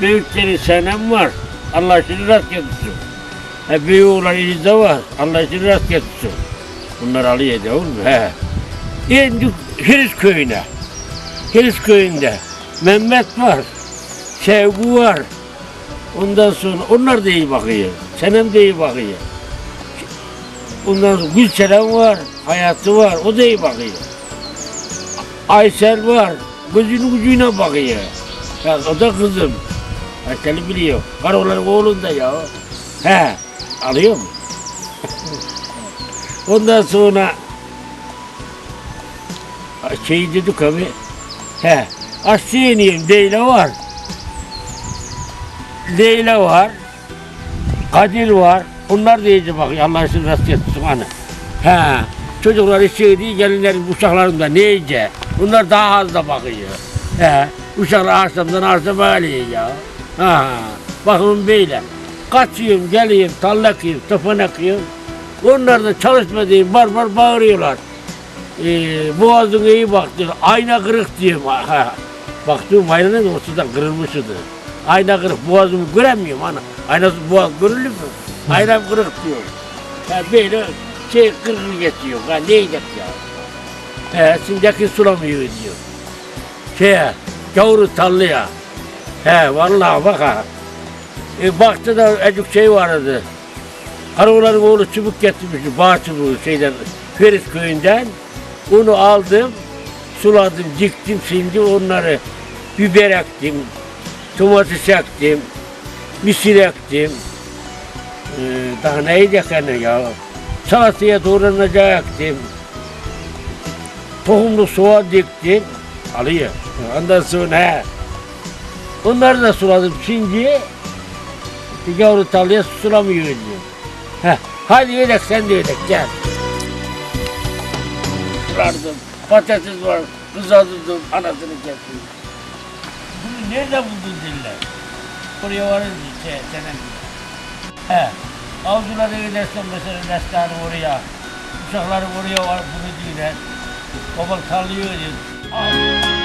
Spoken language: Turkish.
Büyükleri senem var. Allah şimdi rast getirsin. E, büyük oğlan elinizde var. Allah şimdi rast getirsin. Bunlar alıyor değil mi? He. İndik Hiriz köyüne. Hiriz köyünde Mehmet var. Sevgi var. Ondan sonra onlar da iyi bakıyor. Senem de iyi bakıyor. Ondan sonra Gülçeren var. Hayatı var. O da iyi bakıyor. Aysel var. Gözünün gücüne bakıyor. Ya, o da kızım. Aysel'i biliyor. Karoların oğlunda ya. He. Alıyor mu? Ondan sonra şey dedik abi. He. İneyim. Leyla var. Leyla var. Kadir var. Onlar da iyice bakıyor. Allah için rast getirsin hani. He. Çocuklar değil, gelinlerin uşaklarında ne iyice. Bunlar daha az da bakıyor. He. Uşaklar arsamdan arsa böyle ya. Ha. Bakın böyle. Kaçıyorum, geliyorum, tallakıyorum, topanakıyorum. Onlar da çalışma diyeyim, bar bar bağırıyorlar. Ee, boğazına iyi bak. Ayna kırık diyorum. Ha. Baktığım aynanın ortadan kırılmıştı. Ayna kırık, boğazımı göremiyorum ana. Aynası boğaz görülür mü? Aynam kırık diyor. Ha, böyle şey kırık geçiyor. Ha, ne yiyecek ya? He, şimdiki sulamıyor diyor. Şeye, gavuru tallıya. He, vallahi bak ha. E, baktı da ecik şey vardı. Karaoğlan'ın oğlu çubuk getirmişti, bağ çubuğu şeyden, Feris köyünden. Onu aldım, suladım, diktim şimdi onları. Biber ektim, domates ektim, misir ektim. Ee, daha ne yiyecek yani ya? Salataya doğranacak ektim. Tohumlu soğan diktim. Alıyor. Ondan sonra he. Onları da suladım şimdi. Yavru tarlaya sulamıyor diyor. Heh. Hadi yedek sen de yedek gel. Sulardım. Patates var. Kızartırdım. Anasını kestim. Bunu nerede buldun diller? Buraya varınca şey, senin. He. Avcılara gidersen mesela destanı oraya. Uşakları oraya var bunu değil. Baba tarlıyor diyor. Al.